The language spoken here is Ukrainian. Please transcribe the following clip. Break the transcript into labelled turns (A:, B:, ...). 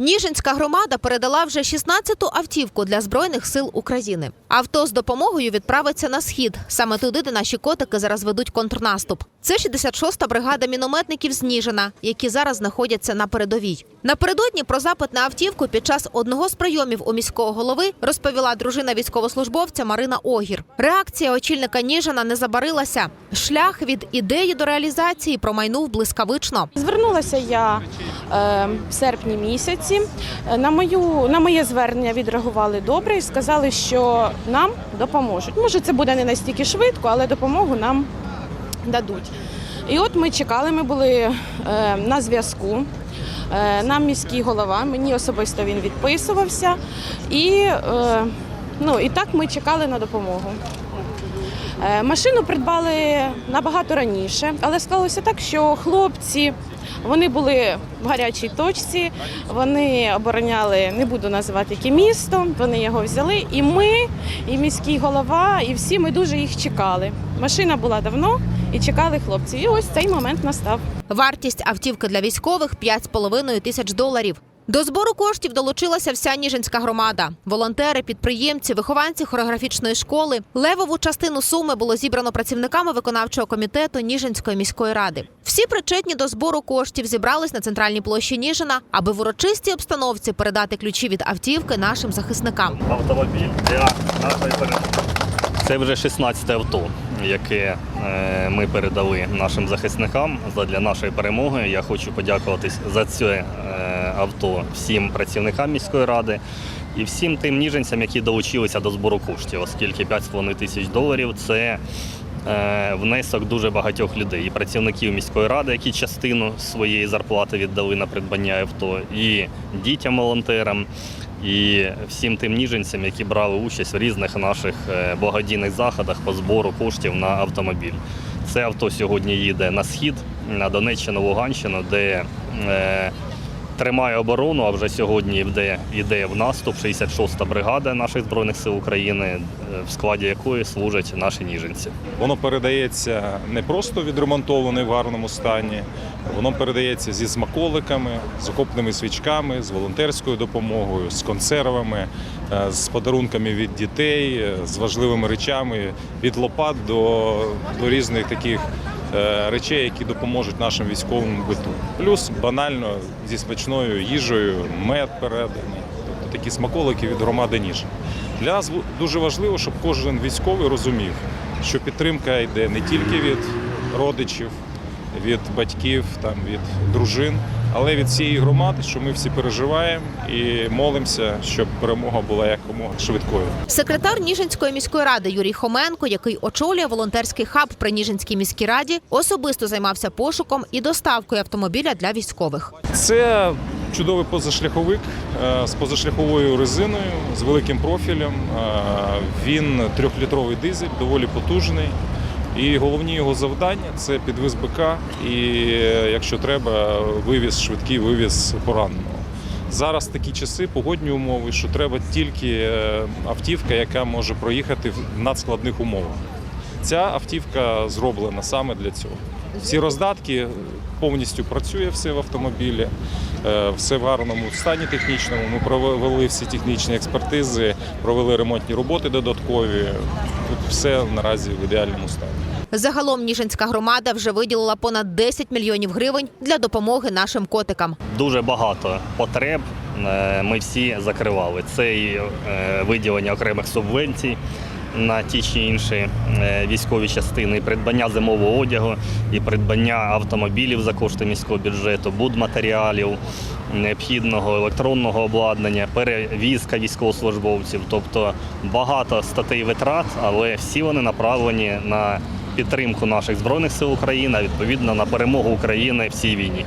A: Ніжинська громада передала вже 16-ту автівку для збройних сил України. Авто з допомогою відправиться на схід. Саме туди, де наші котики зараз ведуть контрнаступ. Це 66-та бригада мінометників з Ніжина, які зараз знаходяться на передовій. Напередодні про запит на автівку під час одного з прийомів у міського голови розповіла дружина військовослужбовця Марина Огір. Реакція очільника Ніжина не забарилася. Шлях від ідеї до реалізації промайнув блискавично.
B: Звернулася я в серпні місяці. Е, На мою на моє звернення відреагували добре і сказали, що нам допоможуть. Може, це буде не настільки швидко, але допомогу нам дадуть. І от ми чекали, ми були е, на зв'язку. Е, нам міський голова, мені особисто він відписувався. І, е, ну, і так ми чекали на допомогу. Е, Машину придбали набагато раніше, але склалося так, що хлопці вони були в гарячій точці, вони обороняли, не буду називати яке місто. Вони його взяли. І ми, і міський голова, і всі ми дуже їх чекали. Машина була давно і чекали хлопців. І ось цей момент настав.
A: Вартість автівки для військових 5,5 тисяч доларів. До збору коштів долучилася вся Ніжинська громада. Волонтери, підприємці, вихованці хореографічної школи. Левову частину суми було зібрано працівниками виконавчого комітету Ніжинської міської ради. Всі причетні до збору коштів зібрались на центральній площі Ніжина, аби в урочистій обстановці передати ключі від автівки нашим захисникам.
C: автомобіль для нашої перемоги. Це вже 16 авто, яке е, ми передали нашим захисникам для нашої перемоги. Я хочу подякуватись за це е, авто всім працівникам міської ради і всім тим ніженцям, які долучилися до збору коштів, оскільки 5,5 тисяч доларів це. е, Внесок дуже багатьох людей, і працівників міської ради, які частину своєї зарплати віддали на придбання авто, і дітям волонтерам, і всім тим ніженцям, які брали участь в різних наших е, благодійних заходах по збору коштів на автомобіль. Це авто сьогодні їде на схід, на Донеччину, Луганщину, де е, тримає оборону, а вже сьогодні йде, йде в наступ 66-та бригада наших Збройних сил України, е, в складі якої служать наші ніженці.
D: Воно передається не просто відремонтоване в гарному стані, воно передається зі смаколиками, з окопними свічками, з волонтерською допомогою, з консервами, е, з подарунками від дітей, е, з важливими речами від лопат до, до різних таких речей, які допоможуть нашим військовим биту. Плюс банально зі смачною їжею, мед переданий, тобто такі смаколики від громади Ніж. Для нас дуже важливо, щоб кожен військовий розумів, що підтримка йде не тільки від родичів, від батьків, там, від дружин, але від всієї громади, що ми всі переживаємо і молимося, щоб перемога була якомога швидкою.
A: Секретар Ніжинської міської ради Юрій Хоменко, який очолює волонтерський хаб при Ніжинській міській раді, особисто займався пошуком і доставкою автомобіля для військових.
D: Це чудовий позашляховик е, з позашляховою резиною, з великим профілем. Е, Він трьохлітровий дизель, доволі потужний. І головні його завдання це підвіз БК і, якщо треба, вивіз, швидкий вивіз пораненого. Зараз такі часи, погодні умови, що треба тільки е, автівка, яка може проїхати в надскладних умовах. Ця автівка зроблена саме для цього. Всі роздатки повністю працює все в автомобілі, е, все в гарному стані технічному. Ми провели всі технічні експертизи, провели ремонтні роботи додаткові. Тут все наразі в ідеальному стані.
A: Загалом Ніжинська громада вже виділила понад 10 мільйонів гривень для допомоги нашим котикам.
C: Дуже багато потреб е, ми всі закривали. Це і е, виділення окремих субвенцій на ті чи інші е, військові частини, і придбання зимового одягу, і придбання автомобілів за кошти міського бюджету, будматеріалів, необхідного електронного обладнання, перевізка військовослужбовців. Тобто багато статей витрат, але всі вони направлені на підтримку наших збройних сил України, а відповідно на перемогу України в цій війні.